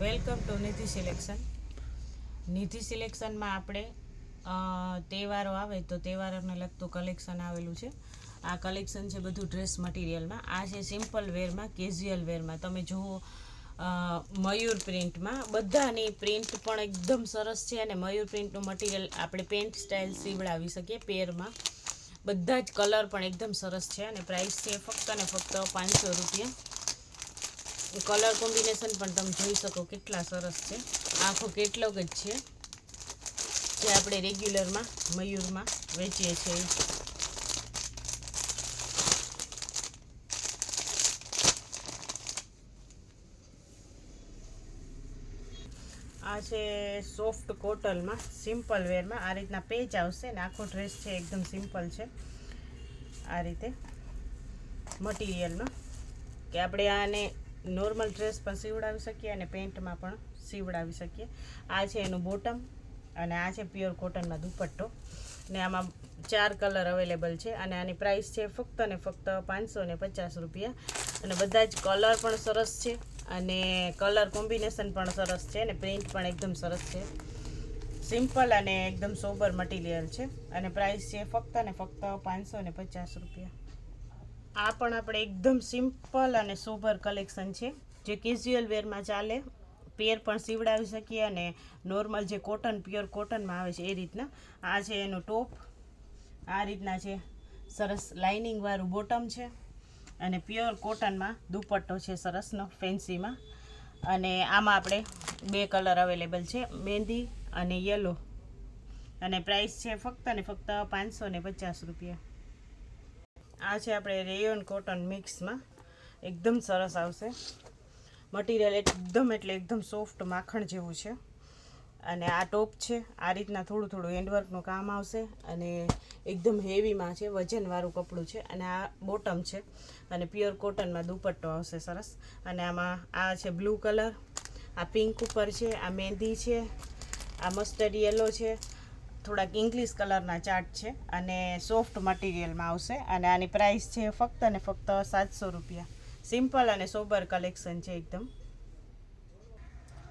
Welcome to Nidhi selection. Nidhi સિલેક્શનમાં આપણે તહેવારો આવે તો તહેવારોને લગતું કલેક્શન આવેલું છે. આ કલેક્શન છે બધું ડ્રેસ મટીરિયલમાં. આ છે સિમ્પલ વેરમાં, કેઝ્યુઅલ વેરમાં. તમે જુઓ મયુર પ્રિન્ટમાં. બધાની પ્રિન્ટ પણ એકદમ સરસ છે અને મયુર પ્રિન્ટનું મટીરિયલ આપણે પેન્ટ સ્ટાઇલ સીવડાવી શકીએ પેરમાં. બધા જ કલર પણ એકદમ સરસ છે અને પ્રાઇસ છે ફક્ત ને ફક્ત પાંચસો રૂપિયા. કલર કોમ્બિનેશન પણ તમે જોઈ શકો કેટલા સરસ છે. આખો કેટલોગ જ છે. જે આપણે રેગ્યુલરમાં મયુરમાં વેચીએ છીએ. આ છે સોફ્ટ કોટલમાં, સિમ્પલ વેરમાં. આ રીતના પેજ આવશે ને આખો ડ્રેસ છે એકદમ સિમ્પલ છે. આ રીતે મટીરિયલમાં કે આપણે આને નોર્મલ ડ્રેસ પણ સીવડાવી શકીએ અને પેન્ટમાં પણ સીવડાવી શકીએ. આ છે એનું બોટમ અને આ છે પ્યોર કોટનમાં દુપટ્ટો. ને આમાં ચાર કલર અવેલેબલ છે અને આની પ્રાઇસ છે ફક્ત ને ફક્ત પાંચસો ને પચાસ રૂપિયા. અને બધા જ કલર પણ સરસ છે અને કલર કોમ્બિનેશન પણ સરસ છે અને પ્રિન્ટ પણ એકદમ સરસ છે. સિમ્પલ અને એકદમ સોબર મટીરિયલ છે અને પ્રાઇસ છે ફક્ત ને ફક્ત પાંચસો ને પચાસ રૂપિયા. આ પણ આપણે એકદમ સિમ્પલ અને સોબર કલેક્શન છે. જે કેઝ્યુઅલ વેરમાં ચાલે પેર પણ સીવડાવી શકીએ અને નોર્મલ જે કોટન પ્યોર કોટનમાં આવે છે એ રીતના. આ છે એનું ટોપ આ રીતના છે, સરસ લાઇનિંગવાળું બોટમ છે. અને પ્યોર કોટનમાં દુપટ્ટો છે સરસનો ફેન્સીમાં અને આમાં આપણે બે કલર અવેલેબલ છે, મહેંદી અને યલો અને પ્રાઇસ છે ફક્ત ને ફક્ત પાંચસો ને પચાસ રૂપિયા. આ છે આપણે રેયોન કોટન મિક્સમાં એકદમ સરસ આવશે. મટીરિયલ એકદમ એટલે એકદમ સોફ્ટ માખણ જેવું છે. અને આ ટોપ છે. આ રીતના થોડું થોડું હેન્ડવર્કનું કામ આવશે અને એકદમ હેવીમાં છે વજનવાળું કપડું છે અને આ બોટમ છે. અને પ્યોર કોટનમાં દુપટ્ટો આવશે સરસ. અને આમાં આ છે બ્લુ કલર આ પિંક ઉપર છે, આ મહેંદી છે, આ મસ્ટર્ડ યલો છે થોડાક ઇંગ્લિશ કલરના ચાર્ટ છે અને સોફ્ટ મટીરિયલમાં આવશે અને આની પ્રાઇસ છે ફક્ત અને ફક્ત સાતસો રૂપિયા. સિમ્પલ અને સોબર કલેક્શન છે એકદમ.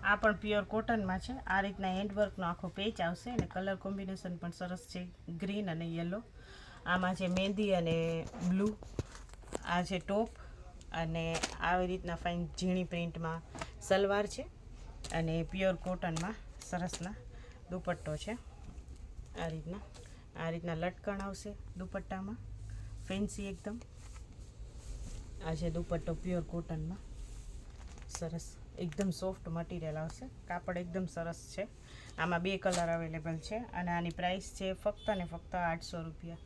આ પણ પ્યોર કોટનમાં છે. આ રીતના હેન્ડવર્કનો આખો પેચ આવશે અને કલર કોમ્બિનેશન પણ સરસ છે. ગ્રીન અને યલો આમાં છે મહેંદી અને બ્લુ આ છે ટોપ અને આવી રીતના ફાઇન ઝીણી પ્રિન્ટમાં સલવાર છે અને પ્યોર કોટનમાં સરસના દુપટ્ટો છે. આ રીતના. આ રીતના લટકણ આવશે દુપટ્ટામાં. ફેન્સી એકદમ. આ છે દુપટ્ટો પ્યોર કોટનમાં સરસ. એકદમ સોફ્ટ મટીરિયલ આવશે. કાપડ એકદમ સરસ છે. આમાં બે કલર અવેલેબલ છે અને આની પ્રાઇસ છે ફક્ત ને ફક્ત આઠસો રૂપિયા.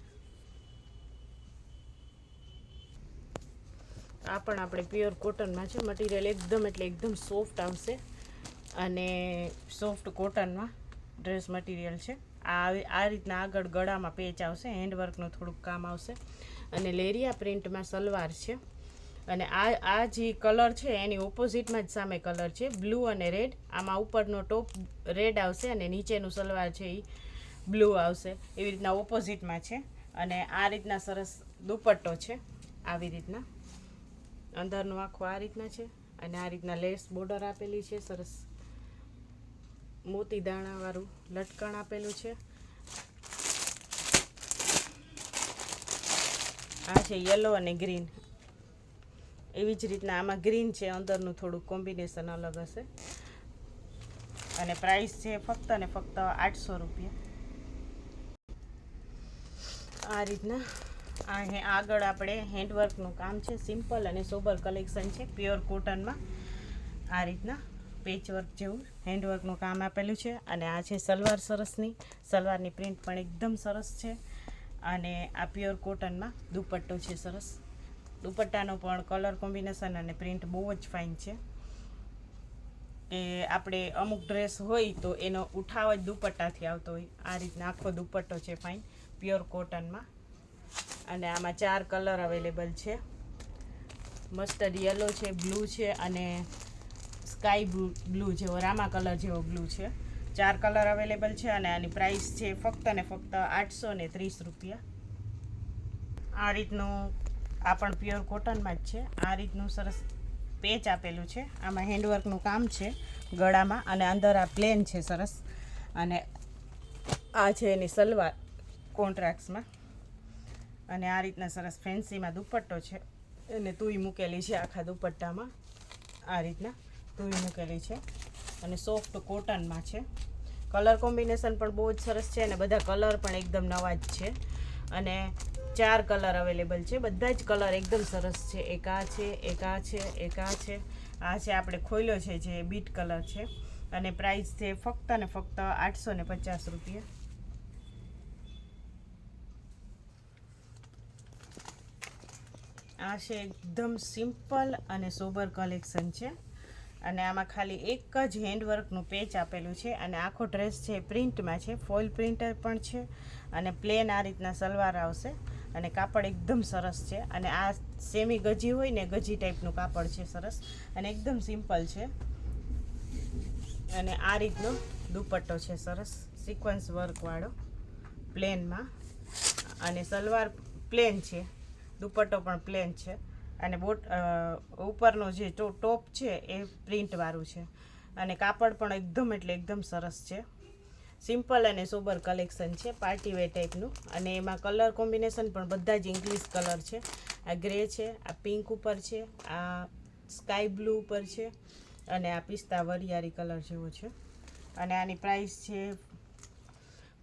આ પણ આપણે પ્યોર કોટનમાં છે. મટીરિયલ એકદમ એટલે એકદમ સોફ્ટ આવશે. અને સોફ્ટ કોટનમાં ડ્રેસ મટીરિયલ છે. આ આ રીતના આગળ ગળામાં પેચ આવશે હેન્ડવર્કનું થોડુંક કામ આવશે. અને લેરિયા પ્રિન્ટમાં સલવાર છે. અને આ આ જે કલર છે, એની ઓપોઝિટમાં જ સામે કલર છે. બ્લુ અને રેડ આમાં ઉપરનો ટોપ રેડ આવશે અને નીચેનું સલવાર છે એ બ્લુ આવશે. એવી રીતના ઓપોઝિટમાં છે. અને આ રીતના સરસ દુપટ્ટો છે. આવી રીતના. અંદરનું આખું આ રીતના છે. અને આ રીતના લેસ બોર્ડર આપેલી છે. સરસ મોતી દાણાવાળું લટકણ આપેલું છે. આ છે યલો અને ગ્રીન એવી જ રીતના આમાં ગ્રીન છે, અંદરનું થોડું કોમ્બિનેશન અલગ હશે. અને પ્રાઇસ છે ફક્ત ને ફક્ત આઠસો રૂપિયા. આ રીતના આ આગળ આપણે હેન્ડવર્કનું કામ છે. સિમ્પલ અને સોબર કલેક્શન છે પ્યોર કોટનમાં આ રીતના પેચવર્ક જેવું હેન્ડવર્કનું કામ આપેલું છે. અને આ છે સલવાર સરસની. સલવારની પ્રિન્ટ પણ એકદમ સરસ છે. અને આ પ્યોર કોટનમાં દુપટ્ટો છે સરસ. દુપટ્ટાનો પણ કલર કોમ્બિનેશન અને પ્રિન્ટ બહુ જ ફાઇન છે. કે આપણે અમુક ડ્રેસ હોય તો એનો ઉઠાવ જ દુપટ્ટાથી આવતો હોય. આ રીતના આખો દુપટ્ટો છે ફાઇન પ્યોર કોટનમાં અને આમાં ચાર કલર અવેલેબલ છે. મસ્ટર્ડ યલો છે બ્લુ છે અને સ્કાય બ્લુ જેવો, રામા કલર જેવો બ્લુ છે. ચાર કલર અવેલેબલ છે અને આની પ્રાઇસ છે ફક્ત ને ફક્ત આઠસો ને ત્રીસ રૂપિયા. આ રીતનું આ પણ પ્યોર કોટનમાં જ છે. આ રીતનું સરસ પેચ આપેલું છે. આમાં હેન્ડવર્કનું કામ છે ગળામાં અને અંદર આ પ્લેન છે સરસ. અને આ છે એની સલવાર કોન્ટ્રાક્ટ્સમાં. અને આ રીતના સરસ ફેન્સીમાં દુપટ્ટો છે. એને તુઈ મૂકેલી છે આખા દુપટ્ટામાં. આ રીતના. તુઈ મૂકેલી છે અને સોફ્ટ કોટનમાં છે. કલર કોમ્બિનેશન પણ બહુ જ સરસ છે અને બધા કલર પણ એકદમ નવા જ છે. અને ચાર કલર અવેલેબલ છે. બધા જ કલર એકદમ સરસ છે. એક આ છે, એક આ છે, એક આ છે. આ છે આપણે ખોલ્યો છે જે બીટ કલર છે. અને પ્રાઇસ છે ફક્ત ને ફક્ત આઠસો ને પચાસ રૂપિયા. આ છે એકદમ સિમ્પલ અને સોબર કલેક્શન છે. અને આમાં ખાલી એક જ હેન્ડવર્કનું પેચ આપેલું છે અને આખો ડ્રેસ છે પ્રિન્ટમાં છે ફોઇલ પ્રિન્ટર પણ છે અને પ્લેન આ રીતના સલવાર આવશે અને કાપડ એકદમ સરસ છે અને આ સેમી ગજી હોય ને ગજી ટાઈપનું કાપડ છે સરસ અને એકદમ સિમ્પલ છે. અને આ રીતનો દુપટ્ટો છે સરસ સિક્વન્સ વર્કવાળો પ્લેનમાં અને સલવાર પ્લેન છે, દુપટ્ટો પણ પ્લેન છે. અને બોટ ઉપરનો જે ટોપ છે એ પ્રિન્ટવાળું છે. અને કાપડ પણ એકદમ એટલે એકદમ સરસ છે. સિમ્પલ અને સોબર કલેક્શન છે, પાર્ટી વેર ટાઈપનું. અને એમાં કલર કોમ્બિનેશન પણ બધા જ ઇંગ્લિશ કલર છે. આ ગ્રે છે, આ પિંક ઉપર છે, આ સ્કાય બ્લુ ઉપર છે, અને આ પિસ્તા વરિયાળી કલર જેવો છે. અને આની પ્રાઇસ છે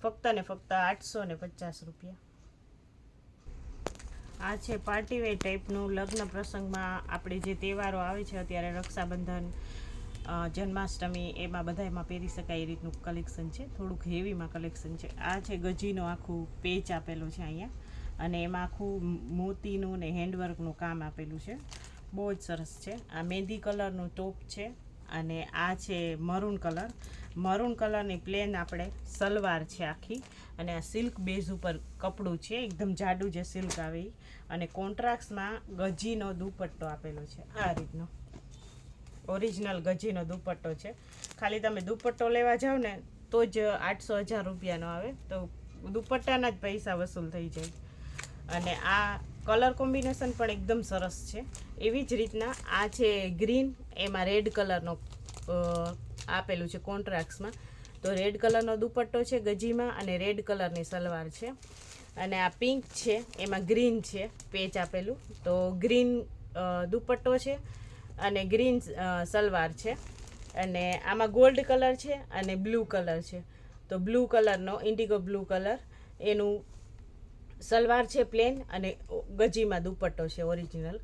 ફક્ત ને ફક્ત આઠસો ને પચાસ રૂપિયા. આ છે પાર્ટી વેર ટાઈપનું લગ્ન પ્રસંગમાં આપણે જે તહેવારો આવે છે, અત્યારે રક્ષાબંધન જન્માષ્ટમી, એમાં બધા એમાં પહેરી શકાય એ રીતનું કલેક્શન છે, થોડુંક હેવીમાં કલેક્શન છે. આ છે ગજીનો આખું પેચ આપેલો છે અહીંયા અને એમાં આખું મોતીનું ને હેન્ડવર્કનું કામ આપેલું છે. બહુ જ સરસ છે. આ મહેંદી કલરનું ટોપ છે. અને આ છે મરૂન કલર મરૂન કલરની પ્લેન આપણે સલવાર છે આખી. અને આ સિલ્ક બેઝ ઉપર કપડું છે, એકદમ જાડું જે સિલ્ક આવે. અને કોન્ટ્રાક્ટમાં ગજીનો દુપટ્ટો આપેલો છે. આ રીતનો. ઓરિજિનલ ગજીનો દુપટ્ટો છે. ખાલી તમે દુપટ્ટો લેવા જાઓ ને, તો જ આઠસો હજાર રૂપિયાનો આવે. તો દુપટ્ટાના જ પૈસા વસૂલ થઈ જાય. અને આ કલર કોમ્બિનેશન પણ એકદમ સરસ છે. એવી જ રીતના આ છે ગ્રીન, એમાં રેડ કલરનો આપેલું છે કોન્ટ્રાક્ટ્સમાં તો રેડ કલરનો દુપટ્ટો છે ગજીમાં અને રેડ કલરની સલવાર છે. અને આ પિંક છે, એમાં ગ્રીન છે, પેચ આપેલું. તો ગ્રીન દુપટ્ટો છે અને ગ્રીન સલવાર છે. અને આમાં ગોલ્ડ કલર છે અને બ્લુ કલર છે. તો બ્લુ કલરનો, ઇન્ડિગો બ્લુ કલર. એનું સલવાર છે પ્લેન અને ગજીમાં દુપટ્ટો છે ઓરિજિનલ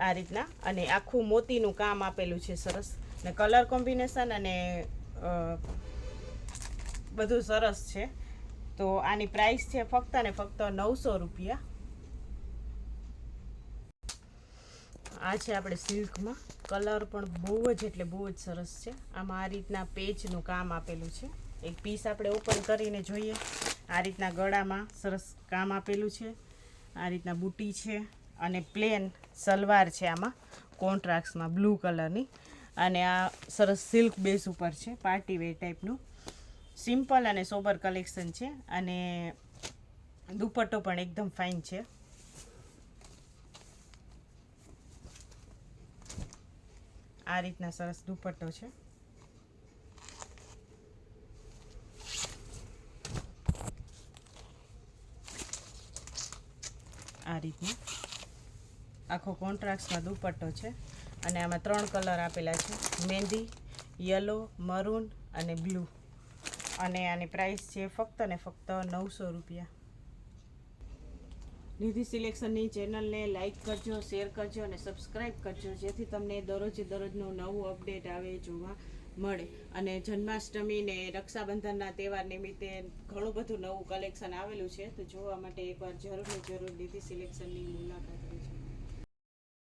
આ રીતના. અને આખું મોતીનું કામ આપેલું છે સરસ. ને કલર કોમ્બિનેશન અને બધું સરસ છે. તો આની પ્રાઇસ છે ફક્ત ને ફક્ત નવસો રૂપિયા. આ છે આપણે સિલ્કમાં કલર પણ બહુ જ એટલે બહુ જ સરસ છે. આમાં આ રીતના પેચનું કામ આપેલું છે. એક પીસ આપણે ઓપન કરીને જોઈએ. આ રીતના ગળામાં સરસ કામ આપેલું છે. આ રીતના બુટી છે અને પ્લેન સલવાર છે આમાં, કોન્ટ્રાક્ટ્સમાં બ્લુ કલરની. અને આ સરસ સિલ્ક બેઝ ઉપર છે, પાર્ટી વેર ટાઈપનું. સિમ્પલ અને સોબર કલેક્શન છે અને દુપટ્ટો પણ એકદમ ફાઇન છે. આ રીતના સરસ દુપટ્ટો છે. આ રીતનું. આખો કોન્ટ્રાક્ટમાં દુપટ્ટો છે. અને આમાં ત્રણ કલર આપેલા છે. મહેંદી યલો મરૂન અને બ્લુ અને આની પ્રાઇસ છે ફક્ત ને ફક્ત નવસો રૂપિયા. નિધિ સિલેક્શનની ચેનલને લાઇક કરજો શેર કરજો અને સબસ્ક્રાઈબ કરજો. જેથી તમને દરરોજે દરરોજનું નવું અપડેટ આવે જોવા. મળે. અને જન્માષ્ટમી ને રક્ષાબંધનના તહેવાર નિમિત્તે ઘણું બધું નવું કલેક્શન આવેલું છે. તો જોવા માટે એકવાર જરૂર જરૂર નિધિ સિલેક્શનની મુલાકાત લેજો